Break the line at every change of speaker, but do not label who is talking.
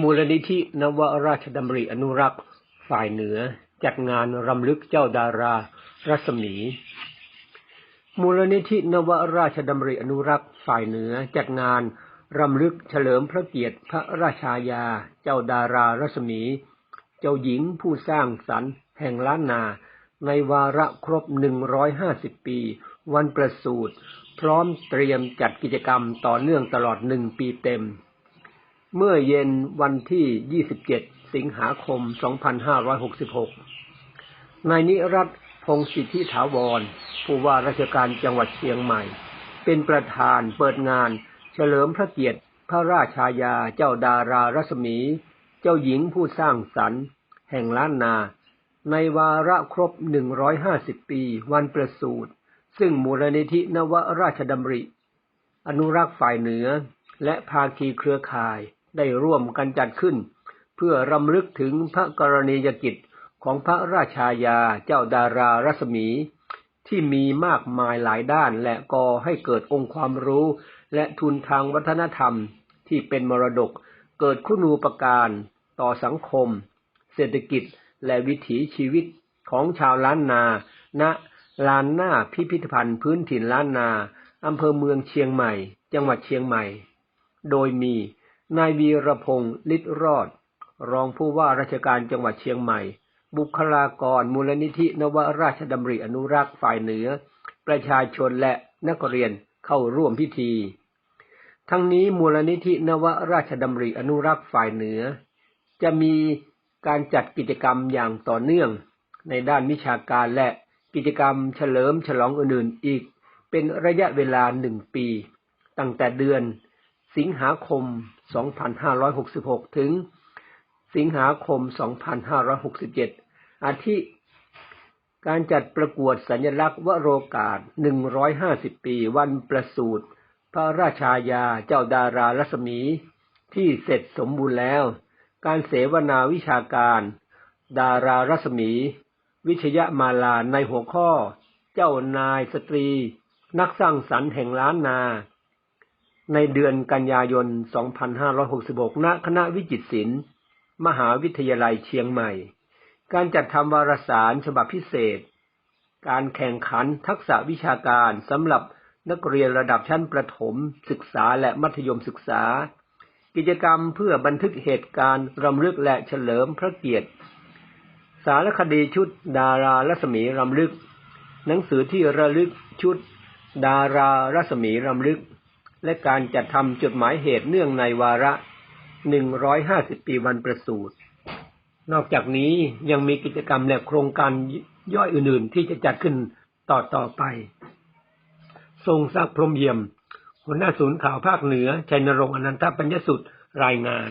มูลนิธินวราชดำริอนุรักษ์ ฝ่ายเหนือ จัดงานรำลึกเจ้าดารา รัศมี มูลนิธินวราชดำริอนุรักษ์ ฝ่ายเหนือ จัดงานรำลึกเฉลิมพระเกียรติพระราชายา เจ้าดารารัศมี เจ้าหญิงผู้สร้างสรรค์แห่งล้านนา ในวาระครบ 150 ปี วันประสูติพร้อมเตรียมจัดกิจกรรมต่อเนื่องตลอดหนึ่งปีเต็ม เมื่อเย็นวันที่ 27 สิงหาคม 2566 นายนิรัตพงศ์สิทธิถาวร ผู้ว่าราชการจังหวัดเชียงใหม่ เป็นประธานเปิดงาน เฉลิมพระเกียรติ พระราชายาเจ้าดารารัศมี เจ้าหญิงผู้สร้างสรรค์ แห่งล้านนา ในวาระครบ 150 ปีวันประสูติ ซึ่งมูลนิธินวราชดำริ อนุรักษ์ฝ่ายเหนือและภาคีเครือข่าย ได้ร่วมกันจัดขึ้น เพื่อรำลึกถึงพระกรณียกิจของพระราชายาเจ้าดารารัศมี ที่มีมากมายหลายด้านและก่อให้เกิดองค์ความรู้และทุนทางวัฒนธรรมที่เป็นมรดกเกิดคุณูปการต่อสังคม เศรษฐกิจและวิถีชีวิตของชาวล้านนา ณ ลานหน้าพิพิธภัณฑ์พื้นถิ่นล้านนา อำเภอเมืองเชียงใหม่ จังหวัดเชียงใหม่ โดยมี นายวีรพงศ์ฤทธิ์รอด รองผู้ว่าราชการจังหวัดเชียงใหม่ บุคลากรมูลนิธินวราชดำริอนุรักษ์ฝ่ายเหนือ ประชาชนและนักเรียนเข้าร่วมพิธี ทั้งนี้มูลนิธินวราชดำริอนุรักษ์ฝ่ายเหนือ จะมีการจัดกิจกรรมอย่างต่อเนื่อง ในด้านวิชาการและกิจกรรมเฉลิมฉลองอื่นๆอีก เป็นระยะเวลาหนึ่งปี ตั้งแต่เดือน สิงหาคม 2566 ถึง สิงหาคม 2567 อาทิ การจัดประกวดสัญลักษณ์วโรกาส 150 ปี วันประสูติพระราชายาเจ้าดารารัศมี ที่เสร็จสมบูรณ์แล้ว การเสวนาวิชาการ ดารารัศมี วิชยมาลาในหัวข้อ เจ้านายสตรี นักสร้างสรรค์แห่งล้านนา ในเดือนกันยายน 2566 ณ คณะวิจิตรศิลป์ มหาวิทยาลัยเชียงใหม่ การจัดทำวารสารฉบับพิเศษ การแข่งขันทักษะวิชาการสำหรับนักเรียนระดับชั้นประถมศึกษาและมัธยมศึกษา กิจกรรมเพื่อบันทึกเหตุการณ์รำลึกและเฉลิมพระเกียรติ สารคดีชุดดารารัศมีรำลึก หนังสือที่ระลึกชุด ดารารัศมีรำลึก และการจัดทำจดหมายเหตุเนื่องในวาระ 150 ปีวันประสูตินอกจากนี้ยังมีกิจกรรมและโครงการย่อยอื่นๆ ที่จะจัดขึ้นต่อต่อไป ทรงศักดิ์พรมเยี่ยม หัวหน้าศูนย์ข่าวภาคเหนือชัยนรงค์อนันทปัญญสุดรายงาน